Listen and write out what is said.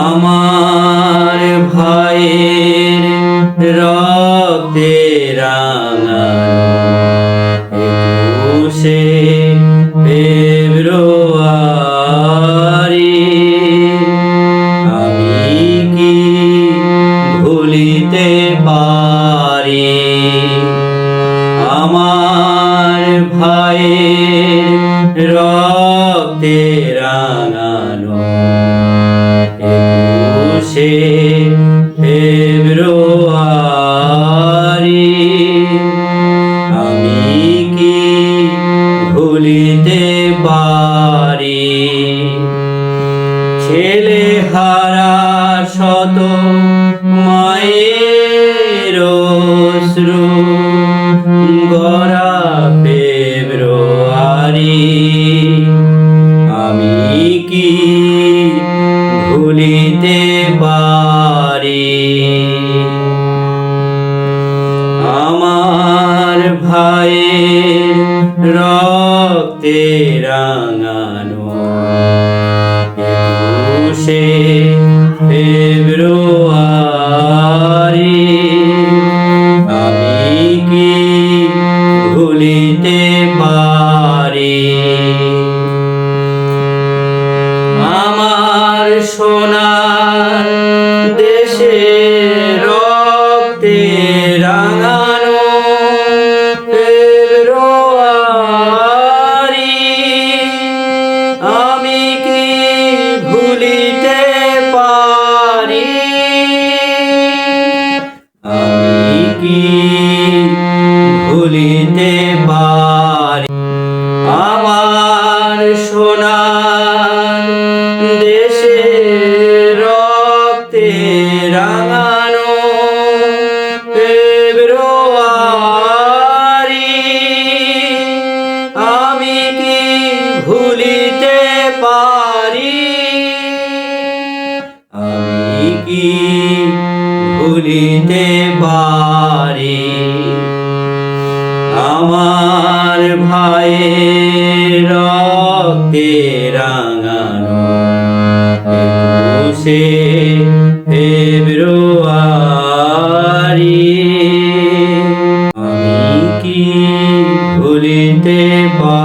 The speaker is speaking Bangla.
আমার ভাইয়ের রক্তে রাঙানো একুশে ফেব্রুয়ারি। আমি কি ভুলিতে পারি? আমার ভাইয়ের রক্তে রাঙানো একুশে ফেব্রুয়ারি। আমি কি ভুলিতে পারি? ছেলে হারা শত মায়ের শ্রু গড়া ফেব্রুয়ারি। আমি কি আমার ভাইয়ের রক্তে রাঙানো একুশে ফেব্রুয়ারি। আমি কি ভুলিতে পারি? আমার সোনার আমি কি ভুলিতে পারি? হতে পারে আমার ভাইয়ের রক্তে রাঙানো সে ফেব্রুয়ারি। আমি কি ভুলিতে পা